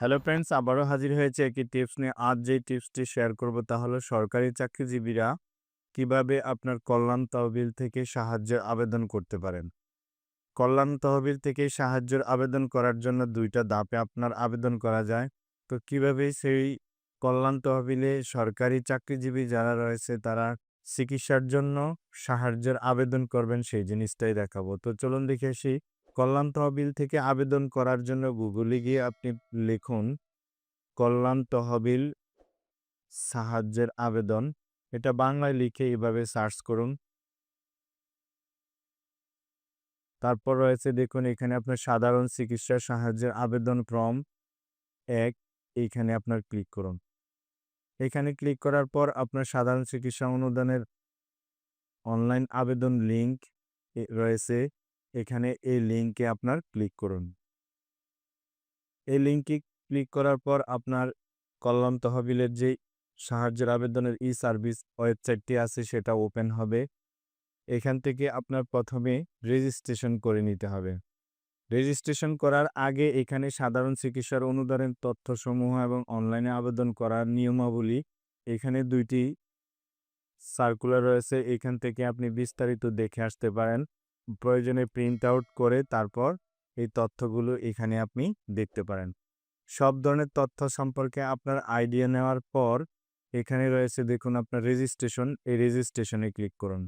Hello friends আবারও হাজির হয়েছে একটি টিপস নিয়ে। আজ যে টিপসটি শেয়ার করব তা হলো সরকারি চাকরিজীবীরা কীভাবে আপনার কল্যাণ তহবিল থেকে সাহায্যের আবেদন করতে পারেন। কল্যাণ তহবিল থেকে সাহায্যের আবেদন করার জন্য দুইটা ধাপে আপনার আবেদন করা যায়। তো কীভাবে সেই কল্যাণ তহবিলে সরকারি চাকরিজীবী যারা রয়েছে তারা চিকিৎসার জন্য সাহায্যের আবেদন করবেন সেই জিনিসটাই দেখাবো। তো চলুন দেখে আসি কল্যাণ তহবিল থেকে আবেদন করার জন্য গুগলে গিয়ে আপনি লিখুন কল্যাণ তহবিল সাহায্যের আবেদন। এটা বাংলায় লিখে এভাবে সার্চ করুন। তারপর রয়েছে দেখুন, এখানে আপনার সাধারণ চিকিৎসা সাহায্যের আবেদন ফর্ম এক এইখানে আপনার ক্লিক করুন। এখানে ক্লিক করার পর আপনার সাধারণ চিকিৎসা অনুদানের অনলাইন আবেদন লিংক রয়েছে। এখানে এই লিঙ্কে আপনার ক্লিক করুন। এই লিঙ্কে ক্লিক করার পর আপনার কল্যাণ তহবিলের যে সাহায্যের আবেদনের ই সার্ভিস ওয়েবসাইটটি আছে সেটা ওপেন হবে। এখান থেকে আপনার প্রথমে রেজিস্ট্রেশন করে নিতে হবে। রেজিস্ট্রেশন করার আগে এখানে সাধারণ চিকিৎসার অনুদানের তথ্যসমূহ এবং অনলাইনে আবেদন করার নিয়মাবলী এখানে দুইটি সার্কুলার রয়েছে। এখান থেকে আপনি বিস্তারিত দেখে আসতে পারেন। প্রয়োজনে প্রিন্ট আউট করে তারপর এই তথ্যগুলো এখানে আপনি দেখতে পারেন। সব ধরনের তথ্য সম্পর্কে আপনার আইডিয়া নেওয়ার পর এখানে রয়েছে দেখুন আপনার রেজিস্ট্রেশন এই রেজিস্ট্রেশনে ক্লিক করুন।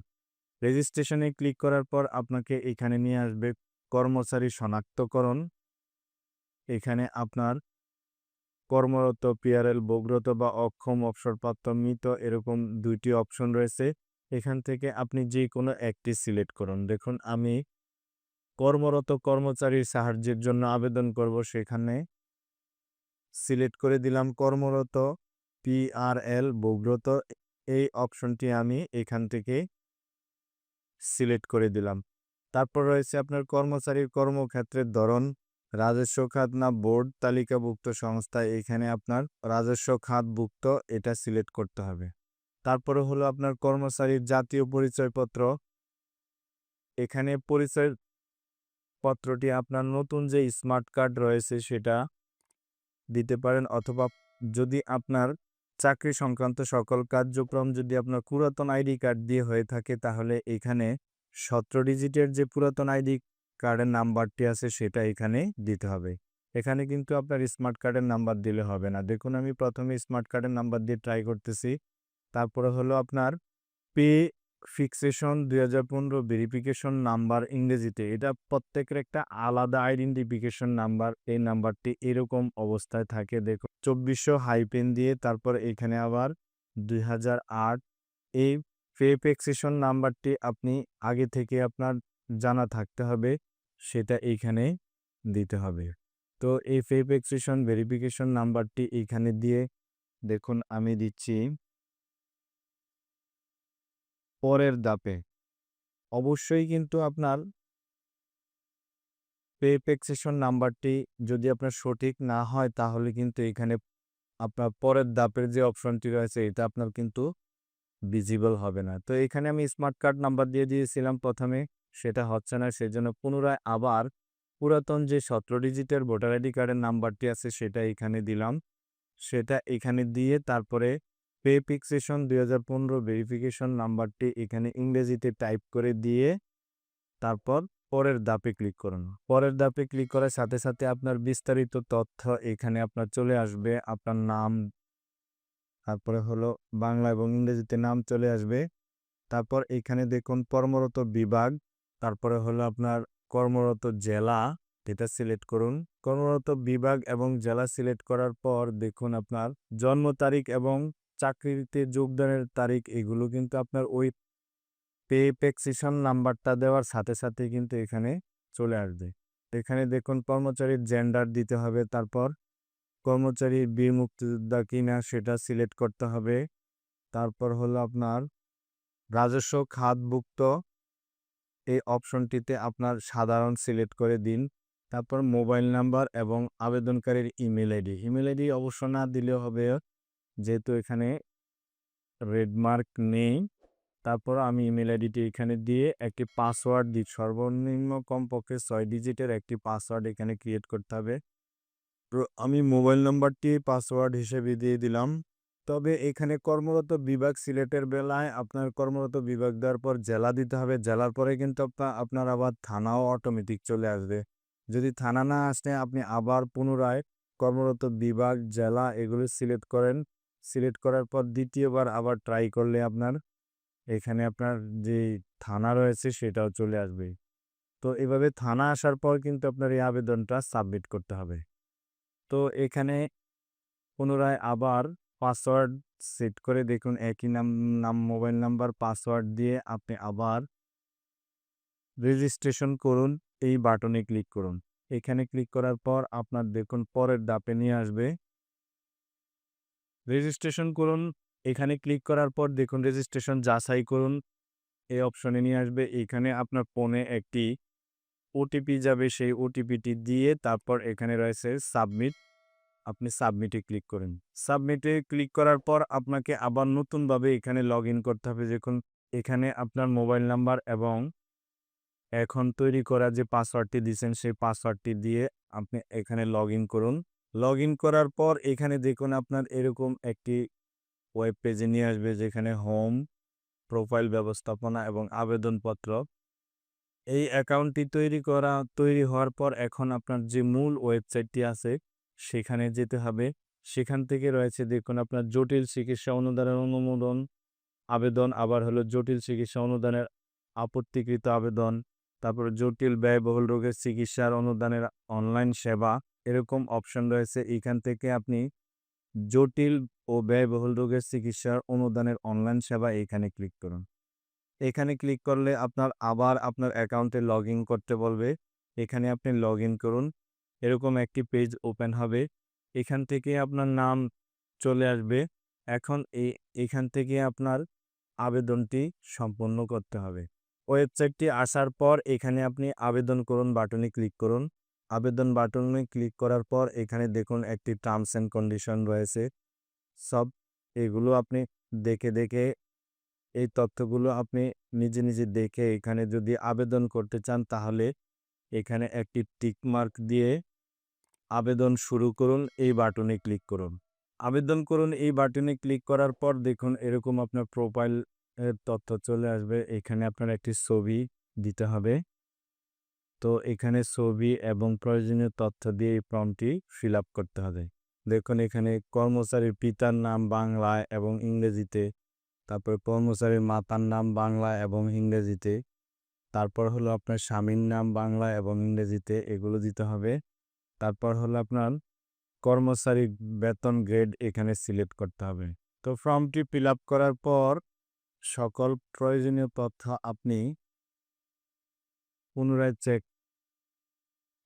রেজিস্ট্রেশনে ক্লিক করার পর আপনাকে এখানে নিয়ে আসবে কর্মচারী শনাক্তকরণ। এখানে আপনার কর্মরত পিআরএল বগ্রত বা অক্ষম অবসরপ্রাপ্ত মৃত এরকম দুইটি অপশন রয়েছে। এখান থেকে আপনি যে কোনো একটি সিলেক্ট করুন। দেখুন, আমি কর্মরত কর্মচারীর সাহায্যের জন্য আবেদন করব সেখানে। সিলেক্ট করে দিলাম কর্মরত পিআরএল বগ্রত। এই অপশনটি আমি এখান থেকে সিলেক্ট করে দিলাম। তারপর রয়েছে আপনার কর্মচারীর কর্মক্ষেত্রের ধরন। রাজস্ব খাত না বোর্ড তালিকাভুক্ত সংস্থা, এখানে আপনার রাজস্ব খাতভুক্ত, এটা সিলেক্ট করতে হবে। তারপরে হলো আপনার কর্মচারীর জাতীয় পরিচয়পত্র। এখানে পরিচয় পত্রটি আপনার নতুন যে স্মার্ট কার্ড রয়েছে সেটা দিতে পারেন অথবা যদি আপনার চাকরি সংক্রান্ত সকল কার্যক্রম যদি আপনার পুরাতন আইডি কার্ড দিয়ে হয়ে থাকে তাহলে এখানে সতেরো ডিজিটের যে পুরাতন আইডি কার্ডের নাম্বারটি আছে সেটা এখানে দিতে হবে। এখানে কিন্তু আপনার স্মার্ট কার্ডের নাম্বার দিলে হবে না। দেখুন আমি প্রথমে স্মার্ট কার্ডের নাম্বার দিয়ে ট্রাই করতেছি। তারপরে হলো আপনার পে ফিক্সেশন দুই হাজার পনেরো ভেরিফিকেশন নাম্বার ইংরেজিতে। এটা প্রত্যেকের একটা আলাদা আইডেন্টিফিকেশন নাম্বার, এই নাম্বারটি এরকম অবস্থায় থাকে দেখো চব্বিশশো হাইপেন দিয়ে তারপর এখানে আবার দুই হাজার আট এই পে ফিক্সেশন নাম্বারটি আপনি আগে থেকে আপনার জানা থাকতে হবে, সেটা এইখানে দিতে হবে। তো এই পে ফিক্সেশন ভেরিফিকেশন নাম্বারটি এইখানে দিয়ে দেখুন, আমি দিচ্ছি পরের দাপে অবশ্যই কিন্তু আপনার পে ফিক্সেশন নাম্বারটি যদি আপনার সঠিক না হয়, তাহলে কিন্তু এখানে আপনার পরের দাপের যে অপশনটি রয়েছে, এটা আপনার কিন্তু ভিজিবল হবে না। তো এখানে আমি স্মার্ট কার্ড নাম্বার দিয়ে দিয়েছিলাম প্রথমে, সেটা হচ্ছে না, সেজন্য পুনরায় আবার পুরাতন যে সতেরো ডিজিটের ভোটার আইডি কার্ডের নাম্বারটি আছে, সেটা এখানে দিলাম। সেটা এখানে দিয়ে তারপরে পে পিক্সেশন দুই হাজার পনেরো ভেরিফিকেশন নাম্বারটি এখানে ইংরেজিতে টাইপ করে দিয়ে তারপর পরের দাপে ক্লিক করুন। পরের দাপে ক্লিক করার সাথে সাথে আপনার বিস্তারিত তথ্য এখানে আপনার চলে আসবে, আপনার নাম, তারপরে হলো বাংলা এবং ইংরেজিতে নাম চলে আসবে। তারপর এখানে দেখুন কর্মরত বিভাগ, তারপরে হলো আপনার কর্মরত জেলা, এটা সিলেক্ট করুন। কর্মরত বিভাগ এবং জেলা সিলেক্ট করার পর দেখুন আপনার জন্ম তারিখ এবং চাকরিতে যোগদানের তারিখ, এগুলো কিন্তু আপনার ওই পে পেক্সিশন নাম্বারটা দেওয়ার সাথে সাথে কিন্তু এখানে চলে আসবে। এখানে দেখুন কর্মচারীর জেন্ডার দিতে হবে, তারপর কর্মচারী বীর মুক্তিযোদ্ধা কিনা সেটা সিলেক্ট করতে হবে। তারপর হলো আপনার রাজস্ব খাতভুক্ত, এই অপশনটিতে আপনার সাধারণ সিলেক্ট করে দিন। তারপর মোবাইল নাম্বার এবং আবেদনকারীর ইমেল আইডি ইমেল আইডি অবশ্য না দিলেও হবে। যেহেতু এখানে রেডমার্ক নেই তারপর আমি ইমেল আইডিটি এখানে দিয়ে একটি পাসওয়ার্ড দিই সর্বনিম্ন কমপক্ষে ছয় ডিজিটের একটি পাসওয়ার্ড এখানে ক্রিয়েট করতে হবে। আমি মোবাইল নাম্বারটি পাসওয়ার্ড হিসেবে দিয়ে দিলাম। তবে এখানে কর্মরত বিভাগ সিলেটের বেলায় আপনার কর্মরত বিভাগ দেওয়ার পর জেলা দিতে হবে। জেলার পরে কিন্তু আপনা- আপনার আবার থানাও অটোমেটিক চলে আসবে। যদি থানা না আসে, আপনি আবার পুনরায় কর্মরত বিভাগ, জেলা এগুলো সিলেক্ট করেন। সিলেক্ট করার পর দ্বিতীয়বার আবার ট্রাই করলে আপনার এখানে আপনার যে থানা রয়েছে সেটাও চলে আসবে। তো এভাবে থানা আসার পর কিন্তু আপনার এই আবেদনটা সাবমিট করতে হবে। তো এখানে পুনরায় আবার পাসওয়ার্ড সেট করে দেখুন, একই নাম নাম মোবাইল নাম্বার পাসওয়ার্ড দিয়ে আপনি আবার রেজিস্ট্রেশন করুন, এই বাটনে ক্লিক করুন। এখানে ক্লিক করার পর আপনার দেখুন পরের ডাপে নিয়ে আসবে। রেজিস্ট্রেশন করুন। এখানে ক্লিক করার পর দেখুন রেজিস্ট্রেশন যাচাই করুন। এই অপশনে নিয়ে আসবে। এখানে আপনার ফোনে একটি ওটিপি যাবে। সেই ওটিপিটি দিয়ে তারপর এখানে রয়েছে সাবমিট আপনি সাবমিটে ক্লিক করেন। সাবমিটে ক্লিক করার পর আপনাকে আবার নতুনভাবে এখানে লগ করতে হবে। দেখুন, এখানে আপনার মোবাইল নাম্বার এবং এখন তৈরি করা যে পাসওয়ার্ডটি দিয়েছেন, সেই পাসওয়ার্ডটি দিয়ে আপনি এখানে লগ করুন। লগ করার পর এখানে দেখুন আপনার এরকম একটি ওয়েব পেজে নিয়ে আসবে যেখানে হোম প্রোফাইল ব্যবস্থাপনা এবং আবেদনপত্র। এই অ্যাকাউন্টটি তৈরি করা, তৈরি হওয়ার পর এখন আপনার যে মূল ওয়েবসাইটটি আছে, সেখানে যেতে হবে। সেখান থেকে রয়েছে দেখুন আপনার জটিল চিকিৎসা অনুদানের অনুমোদন, আবেদন আবার হলো জটিল চিকিৎসা অনুদানের আপত্তিকৃত আবেদন, তারপরে জটিল ব্যয়বহুল রোগের চিকিৎসার অনুদানের অনলাইন সেবা এরকম অপশন রয়েছে। এখান থেকে আপনি জটিল ও ব্যয়বহুল রোগের চিকিৎসার অনুদানের অনলাইন সেবা এখানে ক্লিক করুন। এখানে ক্লিক করলে আপনার আবার আপনার অ্যাকাউন্টে লগ করতে বলবে। এখানে আপনি লগ করুন। এরকম একটি পেজ ওপেন হবে। এখান থেকে আপনার নাম চলে আসবে। এখন এই এখান থেকে আপনার আবেদনটি সম্পন্ন করতে হবে। ওয়েবসাইটটি আসার পর এখানে আপনি আবেদন করুন বাটনে ক্লিক করুন। আবেদন বাটনে ক্লিক করার পর এখানে দেখুন একটি টার্মস অ্যান্ড কন্ডিশন রয়েছে। সব এগুলো আপনি দেখে দেখে এই তথ্যগুলো আপনি নিজে নিজে দেখে এখানে যদি আবেদন করতে চান তাহলে এখানে একটি টিক মার্ক দিয়ে আবেদন শুরু করুন, এই বাটনে ক্লিক করুন। আবেদন করুন, এই বাটনে ক্লিক করার পর দেখুন এরকম আপনার প্রোফাইল তথ্য চলে আসবে। এখানে আপনার একটি ছবি দিতে হবে। তো এখানে ছবি এবং প্রয়োজনীয় তথ্য দিয়ে এই ফর্মটি ফিল করতে হবে। দেখুন এখানে কর্মচারীর পিতার নাম বাংলায় এবং ইংরেজিতে, তারপর কর্মচারীর মাতার নাম বাংলা এবং ইংরেজিতে, তারপর হলো আপনার স্বামীর নাম বাংলা এবং ইংরেজিতে এগুলো দিতে হবে। তারপর হলো আপনার কর্মচারী বেতন গ্রেড এখানে সিলেক্ট করতে হবে। তো ফর্মটি ফিল করার পর সকল প্রয়োজনীয় তথ্য আপনি পুনরায় চেক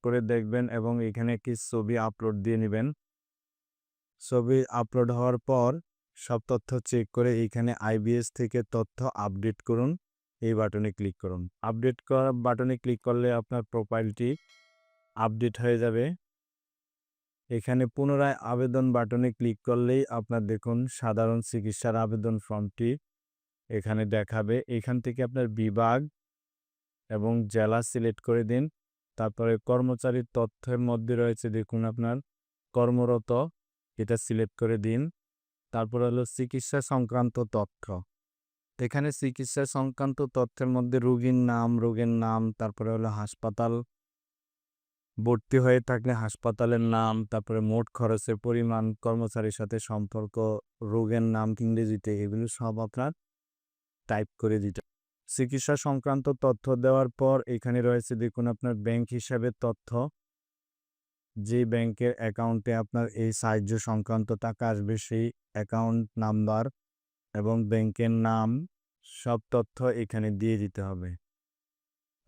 করে দেখবেন এবং এখানে একটি ছবি আপলোড দিয়ে নেবেন। ছবি আপলোড হওয়ার পর সব তথ্য চেক করে এইখানে আইবিএস থেকে তথ্য আপডেট করুন, এই বাটনে ক্লিক করুন। আপডেট করা বাটনে ক্লিক করলে আপনার প্রোফাইলটি আপডেট হয়ে যাবে। এখানে পুনরায় আবেদন বাটনে ক্লিক করলেই আপনার দেখুন সাধারণ চিকিৎসার আবেদন ফর্মটি এখানে দেখাবে। এখান থেকে আপনার বিভাগ এবং জেলা সিলেক্ট করে দিন। তারপরে কর্মচারীর তথ্যের মধ্যে রয়েছে দেখুন আপনার, কর্মরত, এটা সিলেক্ট করে দিন। তারপর হলো চিকিৎসা সংক্রান্ত তথ্য। এখানে চিকিৎসা সংক্রান্ত তথ্যের মধ্যে রোগীর নাম, রোগের নাম, তারপরে হলো হাসপাতাল। ভর্তি হয়ে থাকলে হাসপাতালের নাম, তারপরে মোট খরচের পরিমাণ, কর্মচারীর সাথে সম্পর্ক, রোগের নাম, ইংরেজিতে এগুলো সব আপনার টাইপ করে দিতে চিকিৎসা সংক্রান্ত তথ্য দেওয়ার পর এখানে রয়েছে দেখুন আপনার ব্যাংক হিসাবের তথ্য। যে ব্যাংকের অ্যাকাউন্টে আপনার এই সাহায্য সংক্রান্ত টাকা আসবে সেই অ্যাকাউন্ট নাম্বার এবং ব্যাংকের নাম, সব তথ্য এখানে দিয়ে দিতে হবে।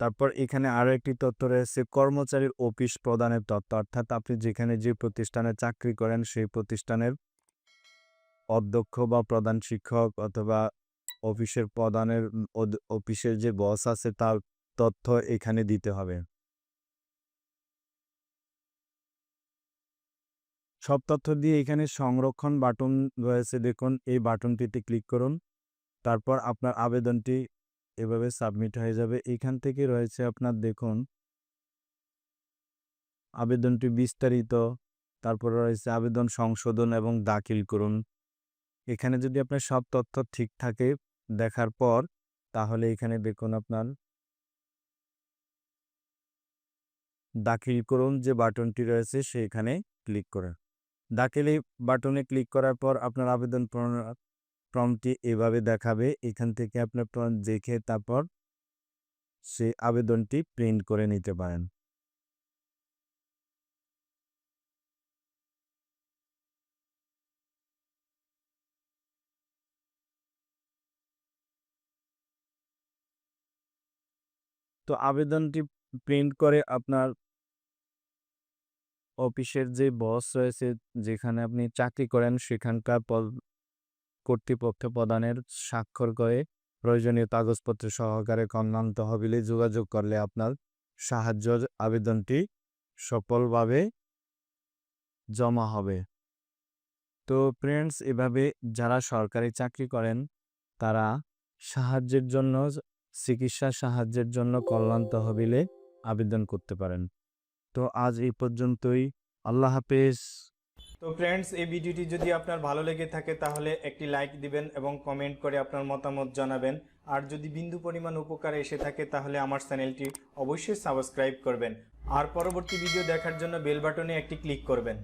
তারপর এখানে আরও একটি তথ্য রয়েছে, কর্মচারীর অফিস প্রদানের তথ্য। অর্থাৎ আপনি যেখানে যে প্রতিষ্ঠানে চাকরি করেন সেই প্রতিষ্ঠানের অধ্যক্ষ বা প্রধান শিক্ষক অথবা অফিসের প্রধানের অফিসের যে বস আছে তার তথ্য এখানে দিতে হবে। সব তথ্য দিয়ে এখানে সংরক্ষণ বাটন রয়েছে দেখুন, এই বাটনটিতে ক্লিক করুন। তারপর আপনার আবেদনটি এভাবে সাবমিট হয়ে যাবে। এখান থেকে রয়েছে আপনার দেখুন, আবেদনটি বিস্তারিত। তারপর রয়েছে আবেদন সংশোধন এবং দাখিল করুন। এখানে যদি আপনার সব তথ্য ঠিক থাকে দেখার পর, তাহলে এখানে দেখুন আপনার দাখিল করুন যে বাটনটি রয়েছে সেখানে ক্লিক করেন দাখিল বাটনে ক্লিক করার পর আপনার আবেদন ফর্মটি এভাবে দেখাবে। এখান থেকে আপনার দেখে তারপর সেই আবেদনটি প্রিন্ট করে নিতে পারেন। তো আবেদনটি প্রিন্ট করে আপনার অফিসের যে বস রয়েছে, যেখানে আপনি চাকরি করেন, সেখানকার কর্তৃপক্ষ প্রদানের স্বাক্ষর করে প্রয়োজনীয় কাগজপত্র সহকারে কর্ণান তহবিলে যোগাযোগ করলে আপনার সাহায্য আবেদনটি সফলভাবে জমা হবে। তো ফ্রেন্ডস এভাবে যারা সরকারি চাকরি করেন, তারা সাহায্যের জন্য চিকিৎসা সাহায্যের জন্য কল্যাণ তহবিলে আবেদন করতে পারেন। তো আজ এই পর্যন্তই। আল্লাহ হাফেজ। তো ফ্রেন্ডস এই ভিডিওটি যদি আপনার ভালো লেগে থাকে তাহলে একটি লাইক দিবেন এবং কমেন্ট করে আপনার মতামত জানাবেন। আর যদি বিন্দু পরিমাণ উপকার এসে থাকে তাহলে আমার চ্যানেলটি অবশ্যই সাবস্ক্রাইব করবেন। আর পরবর্তী ভিডিও দেখার জন্য বেল বাটনে একটি ক্লিক করবেন।